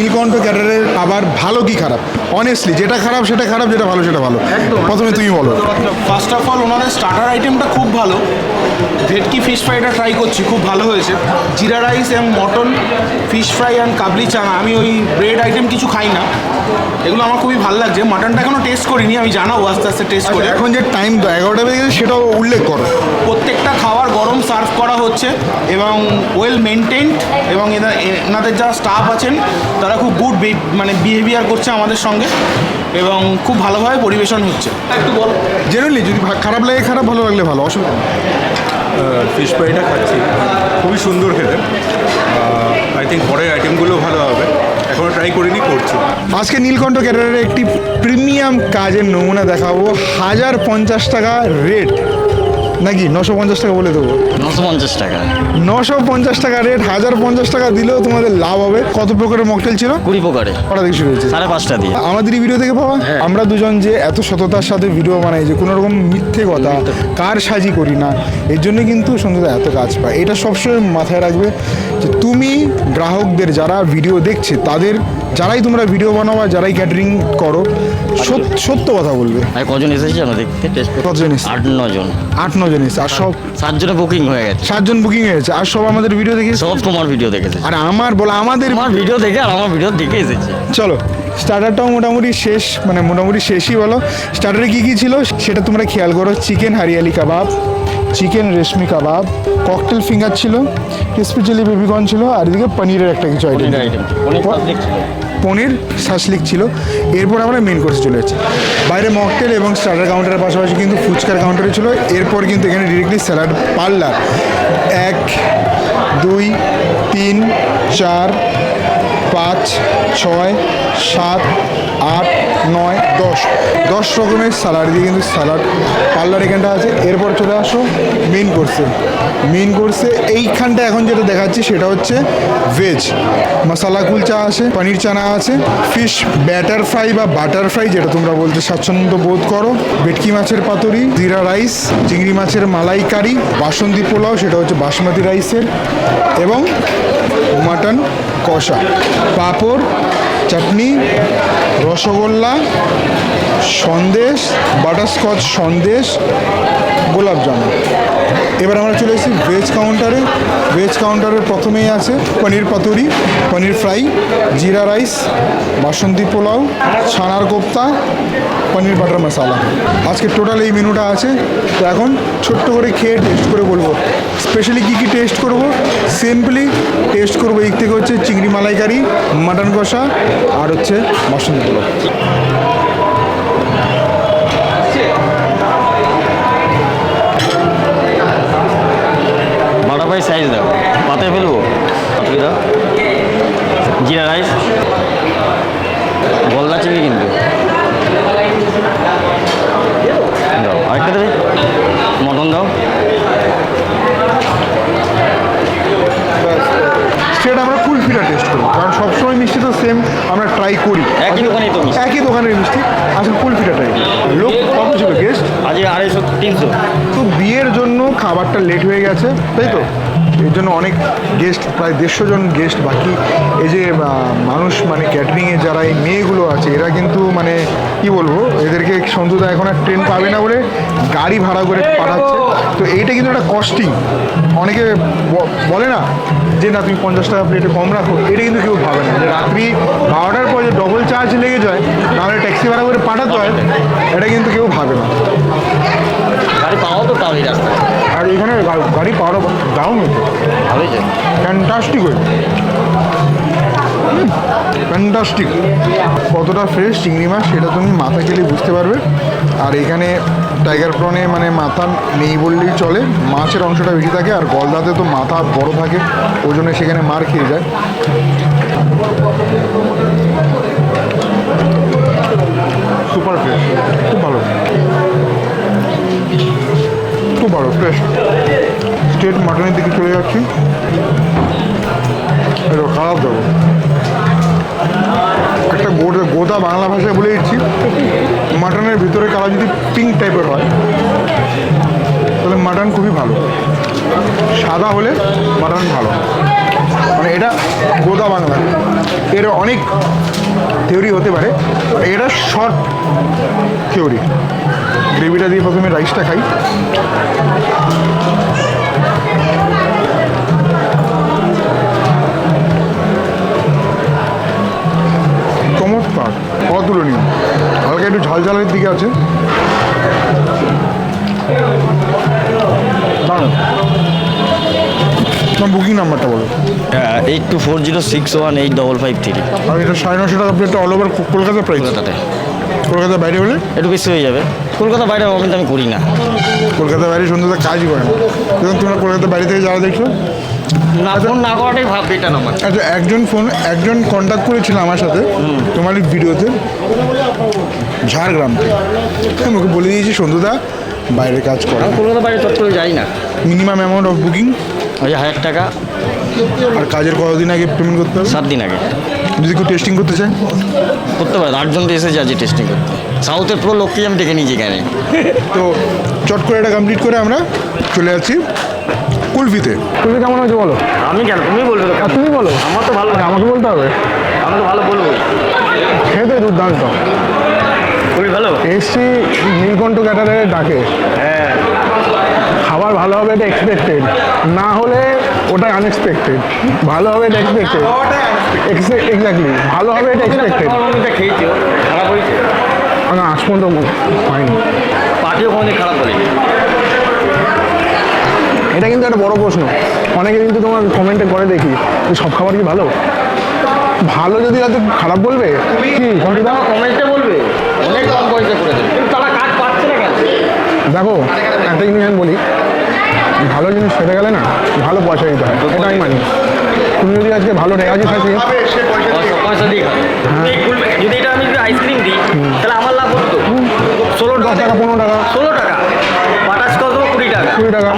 নীলকণ্ঠ ক্যাডারের আবার ভালো কি খারাপ? অনেস্টলি যেটা খারাপ সেটা খারাপ যেটা ভালো সেটা ভালো। প্রথমে তুমি বলো। ফার্স্ট অফ অল ওনাদের স্টার্টার আইটেমটা খুব ভালো। ভেটকি ফিশ ফ্রাইটা ট্রাই করছি খুব ভালো হয়েছে। জিরা রাইস এবং mutton fish fry and kabuli chana আমি ওই ব্রেড আইটেম কিছু খাই না। এগুলো আমার খুবই ভালো লাগছে। মাটনটা এখনও টেস্ট করিনি আমি জানাব আস্তে আস্তে টেস্ট করে। এখন যে টাইম এগারোটা বেজে সেটাও উল্লেখ করো। প্রত্যেকটা খাবার গরম সার্ভ করা হচ্ছে এবং ওয়েল মেনটেন্ড এবং এনাদের যারা স্টাফ আছেন তারা খুব গুড মানে বিহেভিয়ার করছে আমাদের সঙ্গে। এবং খুব ভালোভাবে পরিবেশন হচ্ছে। একটু বল। জেনারেলি যদি খারাপ লাগে খারাপ ভালো লাগলে ভালো অসুবিধা। ফিশ ফ্রাইটা খাচ্ছি। খুবই সুন্দর খেতে। আই থিঙ্ক পরের আইটেমগুলো ভালো হবে। এখনও ট্রাই করিনি করছি। আজকে নীলকণ্ঠ ক্যাটারের একটি প্রিমিয়াম কাজের নমুনা দেখাবো। হাজার পঞ্চাশ টাকা রেট নাকি নশো পঞ্চাশ টাকা বলে দেবো? নশো পঞ্চাশ টাকা। নশো পঞ্চাশ টাকা রেট হাজার পঞ্চাশ টাকা দিলেও তোমাদের লাভ হবে। কত প্রকারের মকটেল ছিল? কুড়ি প্রকারে কটা থেকে শুরু হয়েছে? সাড়ে পাঁচটা দিয়ে। আমাদের এই ভিডিও থেকে পাওয়া? আমরা দুজন যে এত সততার সাথে ভিডিও বানাই যে কোনো রকম মিথ্যে কথা। কার সাজি করি না। এর জন্য কিন্তু সন্ধ্যা এত কাজ পায়। এটা সবসময় মাথায় রাখবে যে তুমি গ্রাহকদের যারা ভিডিও দেখছে তাদের যারাই তোমরা ভিডিও বানাও বা যারাই ক্যাটারিং করো সত- সত্য কথা বলবে। আর কজন এসেছে আমরা দেখতে টেস্ট কতজন এসেছে? আট নজন। আট নজন এসে আর সব সাতজনে বুকিং হয়ে গেছে। সাতজন বুকিং হয়ে গেছে। আর সব আমাদের ভিডিও দেখে সব তোমার ভিডিও দেখেছে। আর আমার বলো আমাদের তোমার ভিডিও দেখে আর আমার ভিডিও দেখে এসেছে। চলো স্টার্টারটাও মোটামুটি শেষ মানে মোটামুটি শেষই বলো। স্টার্টারে কী কী ছিল? সেটা তোমরা খেয়াল করো। Chicken hariyali kebab. Chicken reshmi kebab cocktail finger ছিল ক্রিসপি চিলি বেবিকর্ন ছিল আর এদিকে পনিরের একটা কিছু আইটেম পনির শাসলিক ছিল। এরপর আমরা মেন কোর্সে চলে যাচ্ছি। বাইরে মকটেল এবং স্টার্টার কাউন্টারের পাশাপাশি কিন্তু ফুচকার কাউন্টারে ছিল। এরপর কিন্তু এখানে ডিরেক্টলি স্যালাড পার্লার এক দুই তিন চার পাঁচ, ছয়, সাত, আট, নয়, দশ। দশ রকমের স্যালাড দিয়ে কিন্তু স্যালাড পার্লার এখানটা আছে। এরপর চলে আসো মেন কোর্সে মেন কোর্সে এইখানটা এখন যেটা দেখাচ্ছি সেটা হচ্ছে ভেজ মশালা কুলচা আছে পনির চানা আছে ফিশ ব্যাটার ফ্রাই বা বাটার ফ্রাই যেটা তোমরা বলতে স্বাচ্ছন্দ্য বোধ করো। ভেটকি মাছের পাতুরি, জিরা রাইস চিংড়ি মাছের মালাইকারি, বাসন্তী পোলাও, সেটা হচ্ছে বাসমতি রাইসের এবং মাটন কষা। পাঁপড় চাটনি রসগোল্লা সন্দেশ বাটারস্কচ সন্দেশ গোলাপ জামুন এবার আমরা চলে এসেছি ভেজ কাউন্টারে ভেজ কাউন্টারের প্রথমেই আছে পনির পাতুরি, পনির ফ্রাই, জিরা রাইস, বাসন্তী পোলাও, ছানার কোপ্তা, পনির বাটার মশালা। আজকে টোটাল এই মেনুটা আছে। তো এখন ছোট্ট করে খেয়ে টেস্ট করে বলব। স্পেশালি কী কী টেস্ট করব? সিম্পলি টেস্ট করব এই থেকে হচ্ছে চিংড়ি মালাইকারি, মাটন কষা আর হচ্ছে বাসন্তী পোলাও। ফ্রাই সাইজ দাও। পাতে ফেলব। দাও। জিরা রাইস গলদা চিংড়ি কিন্তু দাও মটন দাও। আমরা কুলফিটা টেস্ট করব, কারণ সবসময় মিষ্টি তো সেম আমরা ট্রাই করি। একই দোকানে তো একই দোকানের মিষ্টি আসলে কুলফিটা ট্রাই লোক কত ছিল গেস্ট আজকে আড়াইশো তিনশো। তো বিয়ের জন্য খাবারটা লেট হয়ে গেছে তাই তো? এর জন্য অনেক গেস্ট প্রায় দেড়শো জন গেস্ট বাকি। এই যে মানুষ মানে ক্যাটারিংয়ে যারা এই মেয়েগুলো আছে এরা কিন্তু মানে কি বলব এদেরকে সন্তুদা এখন আর ট্রেন পাবে না বলে গাড়ি ভাড়া করে পাঠাচ্ছে। তো এইটা কিন্তু একটা কস্টিং অনেকে বলে না যে না তুমি পঞ্চাশ টাকা প্লেটে কম রাখো। এটা কিন্তু কেউ ভাবে না। যে রাত্রি বারোটার পর যে ডবল চার্জ লেগে যায় নাহলে ট্যাক্সি ভাড়া করে পাঠাতে হয় এটা কিন্তু কেউ ভাবে না। গাড়ি পাওয়া তো তাও এই রাস্তায়। আর এখানে গাড়ি পাওয়ার দারুণ হয়েছে। ভালোই যায় ফ্যান্টাস্টিক হয়েছে। ফ্যান্টাস্টিক কতটা ফ্রেশ চিংড়ি মাছ সেটা তুমি মাথা খেলে বুঝতে পারবে। আর এখানে টাইগার প্রনে মানে মাথা নেই বললেই চলে। মাছের অংশটা বেশি থাকে আর গলদাতে তো মাথা বড় থাকে, ওই সেখানে মার খেয়ে যায়। সুপার ফ্রেশ খুব ভালো। খুব ভালো ফ্রেশ স্টেট মাটনের দিকে চলে যাচ্ছি। এটা খারাপ যাব একটা গোদা গোদা বাংলা ভাষায় বলে দিচ্ছি মাটনের ভিতরে কালার যদি পিঙ্ক টাইপের হয়। তাহলে মাটন খুবই ভালো। সাদা হলে মাটন ভালো। মানে এটা গোদা বাংলা। এর অনেক থিওরি হতে পারে। এটা শর্ট থিওরি গ্রেভিটা দিয়ে প্রথমে রাইসটা খাই। চমৎকার। অতুলনীয়। হালকা একটু ঝাল ঝালের দিকে আছে। বুকিং নাম্বারটা বলো। Eight two four zero six one eight double five three আর এটা সাড়ে নশো টাকা প্লেটটা অল ওভার কলকাতা প্রাইস কলকাতাতে। কলকাতার বাইরে হলে? একটু বেশি হয়ে যাবে। কলকাতা বাইরে কিন্তু আমি করি না। কলকাতার বাইরে সন্ধ্যাতে কাজই করে না। তোমরা কলকাতার বাইরে থেকে যারা দেখছ না ফোন না করাটাই ভাব এটা আচ্ছা একজন ফোন একজন কন্ট্যাক্ট করেছিল আমার সাথে তোমার ভিডিওতে ঝাড়গ্রাম থেকে। আমি ওকে বলে দিয়েছি সন্ধ্যুদা বাইরে কাজ করে আমি কলকাতা বাইরে চট করে যাই না। মিনিমাম অ্যামাউন্ট অফ বুকিং ওই হাজার টাকা। আর কাজের কতদিন আগে পেমেন্ট করতে হবে? সাত দিন আগে। যদি কেউ টেস্টিং করতে চায়? করতে পারে আটজন তো এসেছে আজকে টেস্টিং করতে। সাউথের পুরো লোককেই আমি ডেকে নিয়েছি এখানে। তো চট করে এটা কমপ্লিট করে আমরা চলে যাচ্ছি। কুলফিতে তুমি কেমন হয়েছে বলো? আমি কেন? তুমি বলবে আর তুমি বলো। আমার তো ভালো আমাকে বলতে হবে। আমি তো ভালো বলব। খেতে দুর্দান্ত। খুবই ভালো? এসছি নীলকণ্ঠ ক্যাটারের ডাকে। হ্যাঁ। খাবার ভালো হবে এটা এক্সপেক্টেড না হলে ওটা আনএক্সপেক্টেড ভালো হবে এটা এক্সপেক্টেড এক্স্যাক্টলি ভালো হবে এটা এক্সপেক্টেড খেয়েছো খারাপ হয়েছে? না আজ পর্যন্ত হয়নি। পার্টিও কোনোদিন খারাপ বলেনি এটা কিন্তু একটা বড় প্রশ্ন। অনেকে কিন্তু তোমার কমেন্টে করে দেখি যে সব খাবার কি ভালো? ভালো যদি হয়তো খারাপ বলবে কি? কমেন্টে বলবে। অনেক কম পয়সা করে দেবে। তারা কাজ পাচ্ছে না কেন? দেখো একটা জিনিস আমি বলি ভালো জিনিস খেতে গেলে না ভালো পয়সা দিতে হয় এটা আমি মানি। তুমি যদি আজকে ভালো রেয়াজি থাকি ফুল- যদি এটা আমি যদি আইসক্রিম দিই তাহলে আমার লাভ হতো। ষোলো দশ টাকা পনেরো টাকা। ষোলো টাকা। বাটাস কত কুড়ি টাকা। কুড়ি টাকা।